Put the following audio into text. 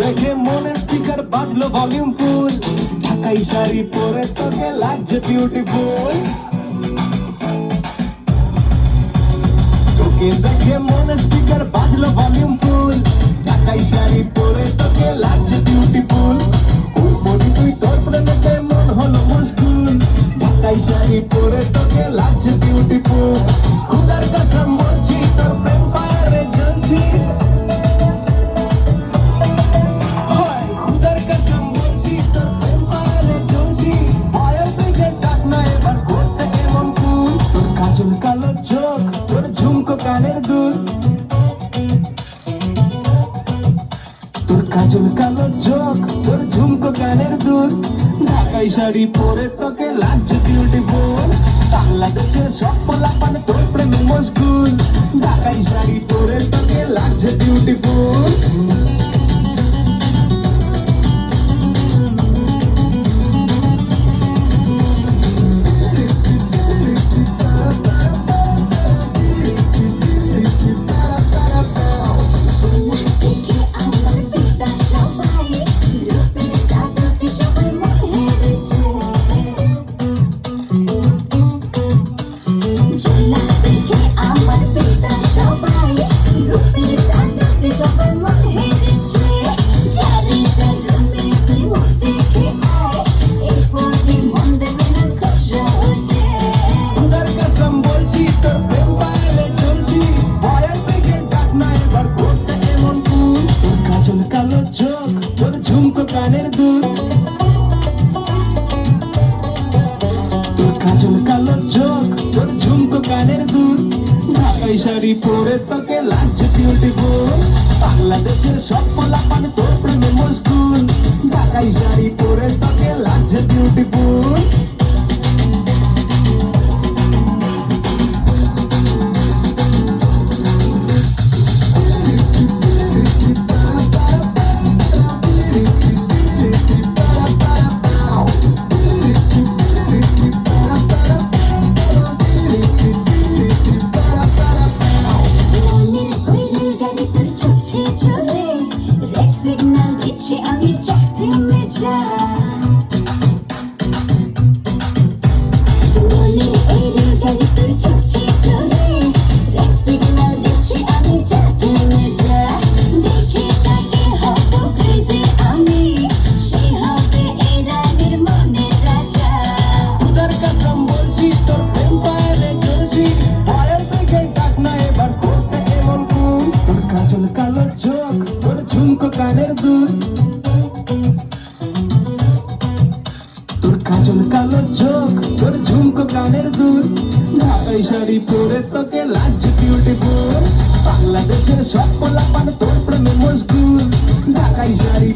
দেখে মনের speaker বাঁধলো volume ফুল ঢাকাই শাড়ি পরে তোকে লাগছে বিউটিফুল তোকে দেখে মনের স্পিকার বাঁধলো ভলিউম ফুল ঢাকাই শাড়ি পরে তোকে কাজল কালো চোখ, তোর ঝুমকো কানের দূর ঢাকাই শাড়ি পরে তোকে লাগছে বিউটিফুল বাংলাদেশের সব পোলাপান তোর প্রেমে মশগুল। ঢাকাই শাড়ি পরে তোকে লাগছে বিউটিফুল কাজল কালো চোখ, তোর ঝুমকো কানের দূর ঢাকাই শাড়ি পরে তোকে লাগছে বিউটিফুল বাংলাদেশের সব পোলাপান তোর প্রেমে মশগুল। ঢাকাই শাড়ি পরে তোকে লাগছে বিউটিফুল কাজল কালো চোখ তোর ঝুমকো কানের দুল। কাজল কালো চোখ, তোর ঝুমকো কানের দূর ঢাকাই শাড়ি পরে তোকে লাগছে বিউটিফুল বাংলাদেশের সব পোলাপান তোর প্রেমে মজগুল ঢাকাই শাড়ি